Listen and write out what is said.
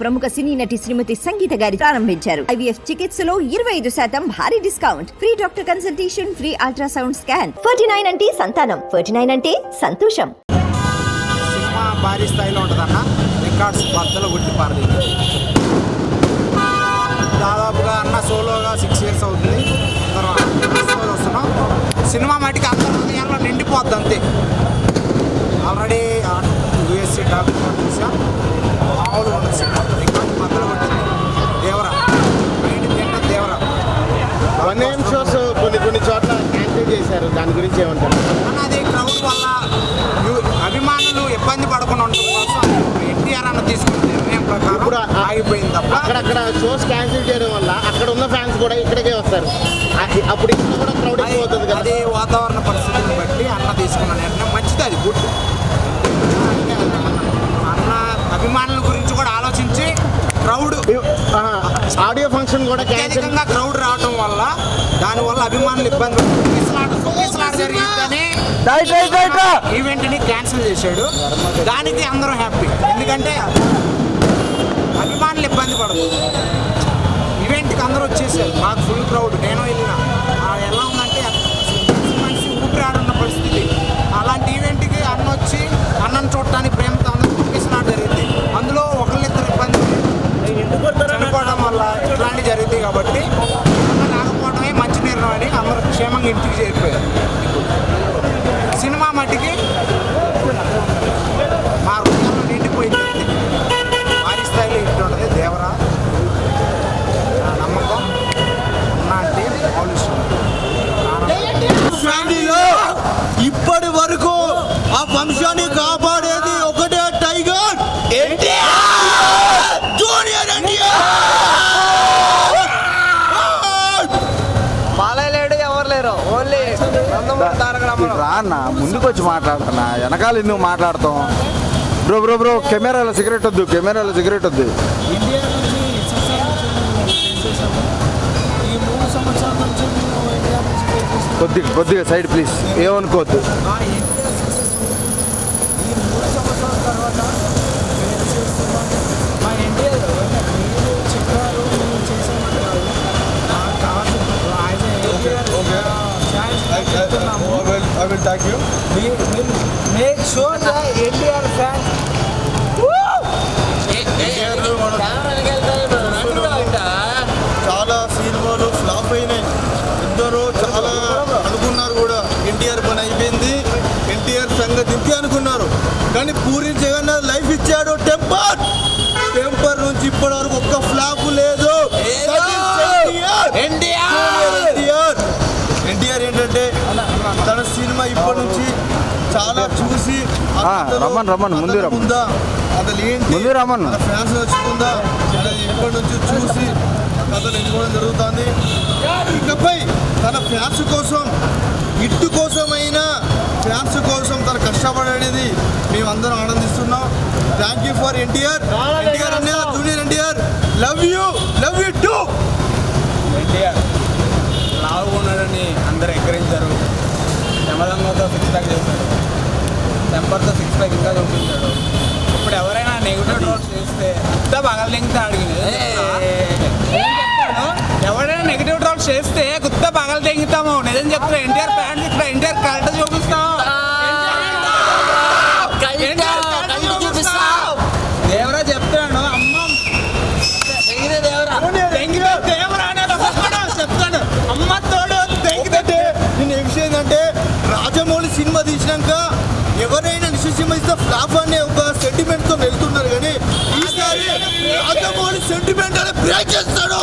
ప్రముఖ సినీ నటి శ్రీమతి సంగీత గారి ప్రారంభించారు. ఐవీఎఫ్ చికిత్సలో ఇరవై ఐదు శాతం భారీ discount. Free doctor consultation free ultrasound scan. Forty nine అంటే సంతానం. ఫార్టీ నైన్ అంటే సంతోషం. సినిమా భారీ స్థాయిలో ఉంటుందన్న. రికార్డ్స్ బద్దలు కొట్టి పారది దాదాపుగా అన్న సోలోగా సిక్స్ ఇయర్స్ అవుతుంది. తర్వాత వస్తున్నాం. సినిమా మటుకు అందరి నిండిపోద్ది అంతే. వన్ ఏం షోస్ కొన్ని కొన్ని చోట్ల క్యాన్సిల్ చేశారు. దాని గురించి ఏమంటారు? అన్నది క్రౌడ్ వల్ల అభిమానులు ఇబ్బంది పడకుండా ఉండడం కోసం ఎన్టీఆర్ అన్న తీసుకున్న నిర్ణయం ప్రకారం ఆగిపోయింది తప్ప అక్కడక్కడ షోస్ క్యాన్సిల్ చేయడం వల్ల అక్కడ ఉన్న ఫ్యాన్స్ కూడా ఇక్కడికే వస్తారు. అప్పుడు ఇక్కడ కూడా క్రౌడ్ అది- అవుతుంది కదా. అది వాతావరణ పరిస్థితిని బట్టి అన్న తీసుకున్న నిర్ణయం మంచిది అది గుడ్ అన్న అభిమానుల గురించి కూడా ఆలోచించి క్రౌడ్ ఆడియో ఫంక్షన్ కూడా అత్యధికంగా క్రౌడ్ రావడం వల్ల దానివల్ల అభిమానులు ఇబ్బంది ఈవెంట్ని క్యాన్సిల్ చేశాడు. దానికి అందరూ హ్యాపీ. ఎందుకంటే అభిమానులు ఇబ్బంది పడదు ఈవెంట్కి అందరూ వచ్చేసారు. మాకు ఫుల్ క్రౌడ్. నేను వెళ్ళిన. చనిపోవడం వల్ల ఇట్లాంటివి జరుగుతాయి కాబట్టి రాకపోవడమే మంచి నిర్ణయం అని అందరూ క్షేమంగా ఇంటికి చేరిపోయారు. సినిమా మట్టికి మా హృదయంలో నిండిపోయింది. వారి స్థాయిలో ఇంటి ఉంటుంది దేవరా. నా నమ్మకం నాటి ఫ్యామిలీలో ఇప్పటి వరకు ఆ వంశాన్ని కాపాడేది రా అన్న ముందుకు వచ్చి మాట్లాడన్నా వెనకాల ఎందుకు మాట్లాడతాం? బ్రో బ్రో బ్రో కెమెరాలో సిగరెట్ వద్దు కెమెరాలో సిగరెట్ వద్దు. కొద్దిగా కొద్దిగా సైడ్ ప్లీజ్ ఏమనుకోవద్దు. చెప్తున్నాము మేక్ షూర్ ఎన్టీఆర్ ఫ్యాన్ చూసి ఆ, రమ్మను, రమ్మను, ముందు రమ్మను. ఉందా అసలు ఏంటి? ముందు రమ్మను. తన ఫ్యాన్స్ నచ్చుకుందా? అనేది ఇప్పటి నుంచి చూసి కథలు ఎన్నుకోవడం జరుగుతుంది? ఇకపై తన ఫ్యాన్స్ కోసం ఇట్టు కోసమైనా ఫ్యాన్స్ కోసం తన కష్టపడేది మేమందరం ఆనందిస్తున్నాం. Thank you for NTR NTR అన్న junior NTR love you love you too NTR trolls చేస్తే గుత్త పగల దింగితే అడిగింది ఎవరైనా నెగిటివ్ ట్రోల్స్ చేస్తే గుత్త పగల దింగుతాము నిజం చెప్తున్నా ఎన్టీఆర్ ఫ్యాన్స్ ఇక్కడ ఎన్టీఆర్ కరెక్ట్ చూపిస్తాం. దేవరా చెప్తున్నాను అమ్మ. దేవరా అనేది చెప్తాడు. అమ్మ తోడు ఒకటే నేను ఏ ఏంటంటే రాజమౌళి సినిమా తీసినాక ఎవరైనా నిశ్చిమ ఇస్తే ఫ్లాప్ అనే ఒక సెంటిమెంట్ తో సెంటిమెంట్ అనే బ్రేక్ చేస్తాడు.